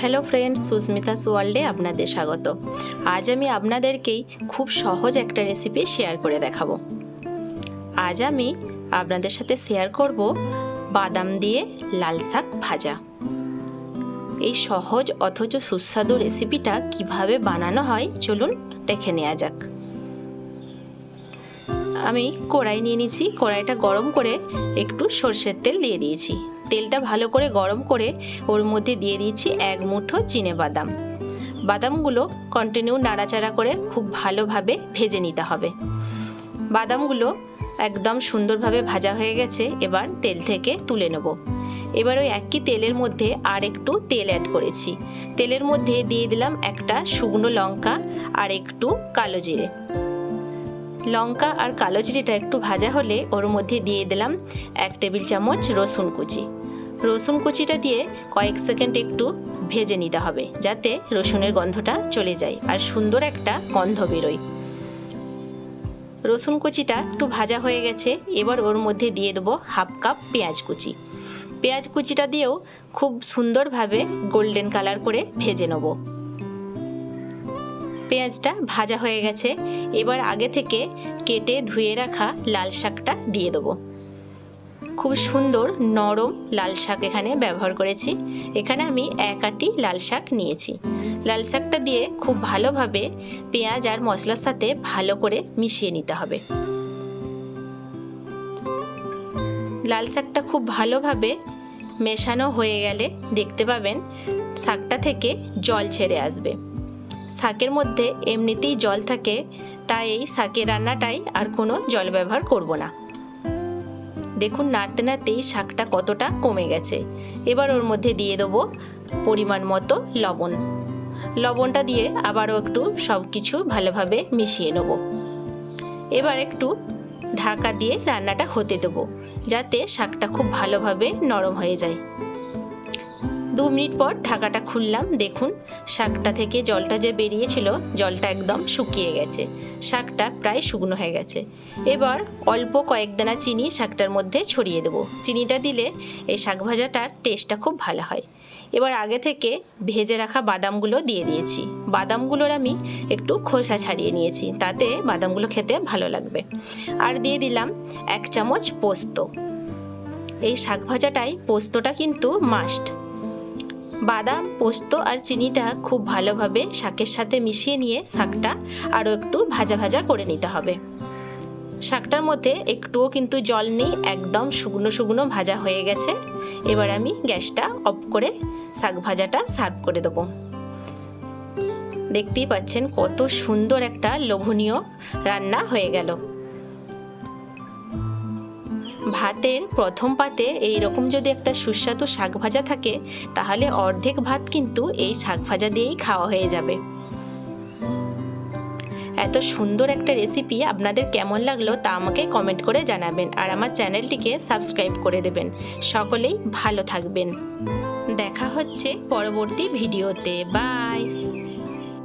Hello friends, Susmita ওয়ার্ল্ডে আপনাদের স্বাগত। আজ আমি আপনাদেরকেই খুব সহজ একটা রেসিপি শেয়ার করে দেখাবো। আজ আমি আপনাদের সাথে শেয়ার করব বাদাম দিয়ে লাল শাক ভাজা। এই সহজ অথচ সুস্বাদু রেসিপিটা কীভাবে বানানো হয় চলুন দেখে নেওয়া যাক। আমি কড়াই নিয়ে নিয়েছি। কড়াইটা গরম করে একটু সর্ষের তেল দিয়ে দিয়েছি। তেলটা ভালো করে গরম করে ওর মধ্যে দিয়ে দিয়েছি এক মুঠো চিনে বাদাম। বাদামগুলো কন্টিনিউ নাড়াচাড়া করে খুব ভালোভাবে ভেজে নিতে হবে। বাদামগুলো একদম সুন্দরভাবে ভাজা হয়ে গেছে, এবার তেল থেকে তুলে নেব। এবার ওই একই তেলের মধ্যে আর একটু তেল অ্যাড করেছি। তেলের মধ্যে দিয়ে দিলাম একটা শুকনো লঙ্কা আর একটু কালো জিরে। লঙ্কা আর কালো জিরেটা একটু ভাজা হলে ওর মধ্যে দিয়ে দিলাম এক টেবিল চামচ রসুন কুচি। রসুন কুচিটা দিয়ে কয়েক সেকেন্ড একটু ভেজে নিতে হবে যাতে রসুনের গন্ধটা চলে যায় আর সুন্দর একটা গন্ধ বেরোয়। রসুন কুচিটা একটু ভাজা হয়ে গেছে, এবার ওর মধ্যে দিয়ে দেবো হাফ কাপ পেঁয়াজ কুচি। পেঁয়াজ কুচিটা দিয়েও খুব সুন্দরভাবে গোল্ডেন কালার করে ভেজে নেব। পেঁয়াজটা ভাজা হয়ে গেছে। এবার আগে থেকে কেটে ধুয়ে রাখা লাল শাকটা দিয়ে দেবো। খুব সুন্দর নরম লাল শাক এখানে ব্যবহার করেছি। এখানে আমি এক আটি লাল শাক নিয়েছি। লাল শাকটা দিয়ে খুব ভালোভাবে পেঁয়াজ আর মশলার সাথে ভালো করে মিশিয়ে নিতে হবে। লাল শাকটা খুব ভালোভাবে মেশানো হয়ে গেলে দেখতে পাবেন শাকটা থেকে জল ছেড়ে আসবে। শাকের মধ্যে এমনিতেই জল থাকে, তাই এই শাকের রান্নাটাই আর কোনো জল ব্যবহার করব না। দেখুন নাড়তে নাড়তেই শাকটা কতটা কমে গেছে। এবার ওর মধ্যে দিয়ে দেবো পরিমাণ মতো লবণ। লবণটা দিয়ে আবারও একটু সব কিছু ভালোভাবে মিশিয়ে নেব। এবার একটু ঢাকা দিয়ে রান্নাটা হতে দেবো, যাতে শাকটা খুব ভালোভাবে নরম হয়ে যায়। দু মিনিট পর ঢাকাটা খুললাম, দেখুন, শাকটা থেকে জলটা যে বেরিয়েছিল, জলটা একদম শুকিয়ে গেছে। শাকটা প্রায় শুকনো হয়ে গেছে। এবার অল্প কয়েক দানা চিনি শাকটার মধ্যে ছড়িয়ে দেবো। চিনিটা দিলে এই শাক ভাজাটার টেস্টটা খুব ভালো হয়। এবার আগে থেকে ভেজে রাখা বাদামগুলো দিয়ে দিয়েছি। বাদামগুলোর আমি একটু খোসা ছাড়িয়ে নিয়েছি, তাতে বাদামগুলো খেতে ভালো লাগবে। আর দিয়ে দিলাম এক চামচ পোস্ত। এই শাক ভাজাটাই পোস্তটা কিন্তু মাস্ট। বাদাম, পোস্ত আর চিনিটা খুব ভালোভাবে শাকের সাথে মিশিয়ে নিয়ে শাকটা আরও একটু ভাজা ভাজা করে নিতে হবে। শাকটার মধ্যে একটুও কিন্তু জল নেই, একদম শুকনো শুকনো ভাজা হয়ে গেছে। এবার আমি গ্যাসটা অফ করে শাক ভাজাটা সার্ভ করে দেবো। দেখতেই পাচ্ছেন কত সুন্দর একটা লোভনীয় রান্না হয়ে গেল। ভাতের প্রথম পাতে এই রকম যদি একটা সুস্বাদু শাক ভাজা থাকে, তাহলে অর্ধেক ভাত কিন্তু এই শাক ভাজা দিয়েই খাওয়া হয়ে যাবে। এত সুন্দর একটা রেসিপি আপনাদের কেমন লাগল তা আমাকে কমেন্ট করে জানাবেন আর আমার চ্যানেলটিকে সাবস্ক্রাইব করে দেবেন। সকলেই ভালো থাকবেন। দেখা হচ্ছে পরবর্তী ভিডিওতে। বাই!